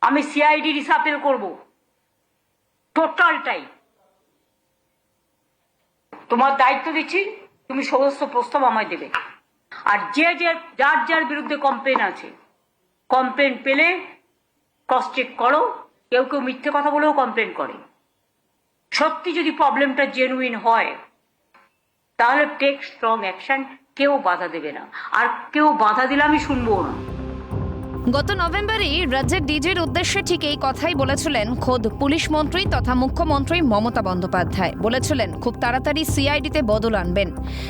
আমি সিআইডি রিসাপেল করব। টোটালটাই। তোমার দায়িত্ব দিচ্ছি, তুমি সমস্ত প্রস্তাব আমায় দেবে। আর যে যে, যার যার বিরুদ্ধে কমপ্লেন আছে কমপ্লেন পেলে ক্রস চেক করো, কেউ কেউ মিথ্যে কথা বলেও কমপ্লেন করে। সত্যি যদি প্রবলেমটা জেনুইন হয়, তাহলে টেক স্ট্রং অ্যাকশন কেউ বাধা দেবে না। আর কেউ বাধা দিলে আমি শুনব না। গত নভেম্বরেই রাজ্যের ডিজির উদ্দেশ্যে ঠিক এই কথাই বলেছিলেন খোদ পুলিশ মন্ত্রী তথা মুখ্যমন্ত্রী মমতা বন্দ্যোপাধ্যায়। বলেছিলেন, খুব তাড়াতাড়ি সিআইডিতে বদল আনবেন।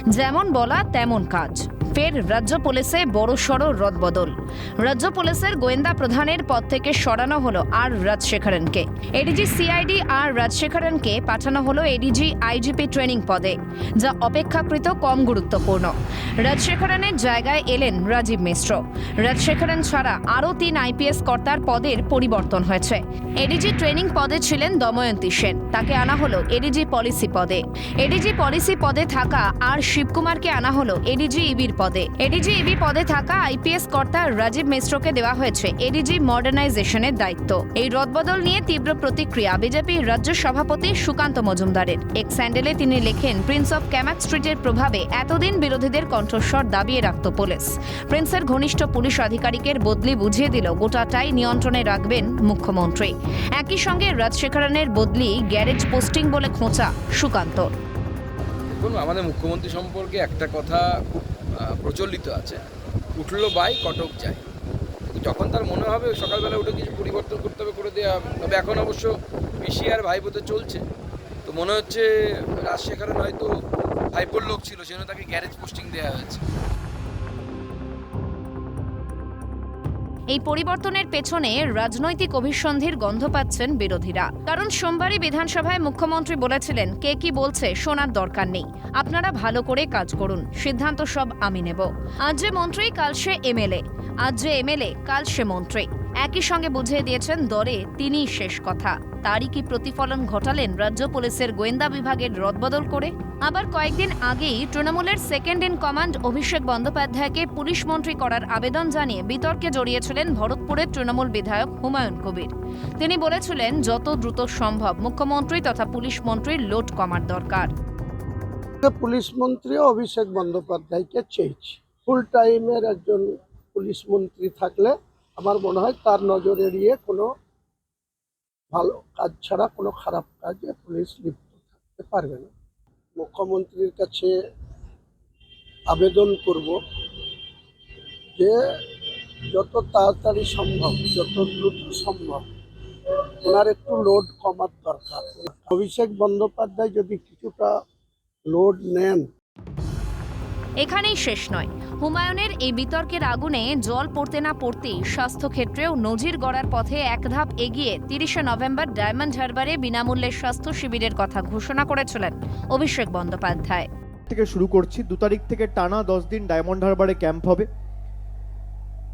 যেমন বলা, তেমন কাজ। ফের রাজ্য পুলিশে বড়সড় রদবদল। রাজ্য পুলিশের গোয়েন্দা প্রধানের পদ থেকে সরানো হলো আর রাজশেখরনকে। এডিজি সিআইডি আর রাজশেখরনকে পাঠানো হলো এডিজি আইজিপি ট্রেনিং পদে, যা অপেক্ষাকৃত কম গুরুত্বপূর্ণ। রাজশেখরনের জায়গায় এলেন রাজীব মিশ্র। রাজশেখরন ছাড়া আরও তিন আইপিএস কর্তার পদের পরিবর্তন হয়েছে। এডিজি ট্রেনিং পদে ছিলেন দময়ন্তী সেন। তাকে আনা হলো এডিজি পলিসি পদে। এডিজি পলিসি পদে থাকা আর শিবকুমারকে আনা হলো এডিজি ইবির পদে। এডিজি ইবি পদে থাকা আইপিএস কর্তা রাজীব মিশ্রকে দেওয়া হয়েছে এডিজি মডার্নাইজেশনের দায়িত্ব। এই রদবদল নিয়ে তীব্র প্রতিক্রিয়া বিজেপি রাজ্য সভাপতি সুকান্ত মজুমদারের। এক স্যান্ডেলে তিনি লেখেন, প্রিন্স অফ ক্যামাক স্ট্রিটের প্রভাবে এতদিন বিরোধীদের কণ্ঠস্বর দাবিয়ে রাখত পুলিশ। প্রিন্সের ঘনিষ্ঠ পুলিশ আধিকারিকের বদলি বুঝিয়ে দিল, গোটাটাই নিয়ন্ত্রণে রাখবেন মুখ্যমন্ত্রী। একই সঙ্গে রাজশেখরনের বদলি গ্যারেজ পোস্টিং বলে খোঁচা সুকান্তর। দেখুন, আমাদের মুখ্যমন্ত্রী সম্পর্কে একটা কথা খুব প্রচলিত আছে। উঠল বাই, কটক যায়। যখন তার মনে হবে সকালবেলা উঠে কিছু পরিবর্তন করতে হবে, করে দেওয়া তবে এখন অবশ্য পিসি আর ভাইপোতে চলছে। তো মনে হচ্ছে রাজশেখরন হয়তো ভাইপোর লোক ছিল, সেজন্য তাকে গ্যারেজ পোস্টিং দেওয়া হয়েছে। এই পরিবর্তনের পেছনে রাজনৈতিক অভিসন্ধির গন্ধ পাচ্ছেন বিরোধীরা। কারণ সোমবারই বিধানসভায় মুখ্যমন্ত্রী বলেছিলেন, কে কি বলছে শোনার দরকার নেই। আপনারা ভালো করে কাজ করুন। সিদ্ধান্ত সব আমি নেব। আজ যে মন্ত্রী, কাল সে এমএলএ। আজ যে এমএলএ, কাল সে মন্ত্রী। একই সঙ্গে বুঝিয়ে দিয়েছেন, দরে তিনিই শেষ কথা। তারই কি প্রতিফলন ঘটালেন রাজ্য পুলিশের গোয়েন্দা বিভাগের রদবদল করে? আবার কয়েকদিন আগেই তৃণমূলের সেকেন্ড ইন কমান্ড অভিষেক বন্দ্যোপাধ্যায়কে পুলিশ মন্ত্রী করার আবেদন জানিয়ে বিতর্কে জড়িয়েছিলেন ভরতপুরের তৃণমূল বিধায়ক হুমায়ুন কবির। তিনি বলেছিলেন, যত দ্রুত সম্ভব মুখ্যমন্ত্রী তথা পুলিশ মন্ত্রীর লোড কমার দরকার। পুলিশ মন্ত্রী অভিষেক বন্দ্যোপাধ্যায়কে চেয়েছি। ফুল টাইমের একজন পুলিশ মন্ত্রী থাকলে আমার মনে হয় তার নজর এড়িয়ে কোনো ভালো কাজ ছাড়া কোনো খারাপ কাজে পুলিশ লিপ্ত থাকতে পারবে না। মুখ্যমন্ত্রীর কাছে আবেদন করব যে যত তাড়াতাড়ি সম্ভব, যত দ্রুত সম্ভব ওনার একটু লোড কমার দরকার। অভিষেক বন্দ্যোপাধ্যায় যদি কিছুটা লোড নেন। এখানেই শেষ নয়। হুমায়ুনের এই বিতর্কের আগুনে জল পড়তে না পড়তেই স্বাস্থ্যক্ষেত্রেও নজির গড়ার পথে এক ধাপ এগিয়ে তিরিশে নভেম্বর ডায়মন্ড হারবারে বিনামূল্যে স্বাস্থ্য শিবিরের কথা ঘোষণা করেছিলেন অভিষেক বন্দ্যোপাধ্যায়। থেকে শুরু করছি। দু তারিখ থেকে টানা দশ দিন ডায়মন্ড হারবারে ক্যাম্প হবে।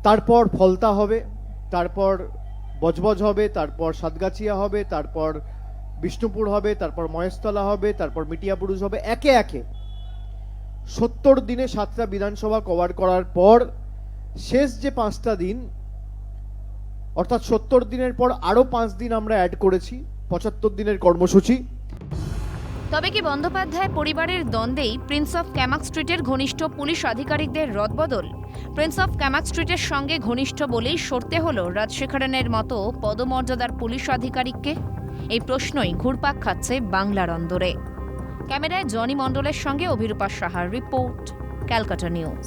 তারপর ফলতা হবে, তারপর বজবজ হবে, তারপর সাতগাছিয়া হবে, তারপর বিষ্ণুপুর হবে, তারপর মহেশতলা হবে, তারপর মিটিয়াপুরুষ হবে। একে একে সত্তর দিনে সাতটা বিধানসভা কভার করার পর শেষ যে পাঁচটা দিন, অর্থাৎ সত্তর দিনের পর আরও পাঁচ দিন আমরা অ্যাড করেছি, পঁচাত্তর দিনের কর্মসূচি। তবে কি বন্দ্যোপাধ্যায় পরিবারের দ্বন্দ্বেই প্রিন্স অফ ক্যামাক স্ট্রিটের ঘনিষ্ঠ পুলিশ আধিকারিকদের রদবদল? প্রিন্স অফ ক্যামাক স্ট্রিটের সঙ্গে ঘনিষ্ঠ বলেই সরতে হলো রাজশেখরনের মতো পদমর্যাদার পুলিশ আধিকারিককে? এই প্রশ্নই ঘুরপাক খাচ্ছে বাংলার অন্দরে। ক্যামেরায় জনি মণ্ডলের সঙ্গে অভিরূপা সাহার রিপোর্ট ক্যালকাটা নিউজ।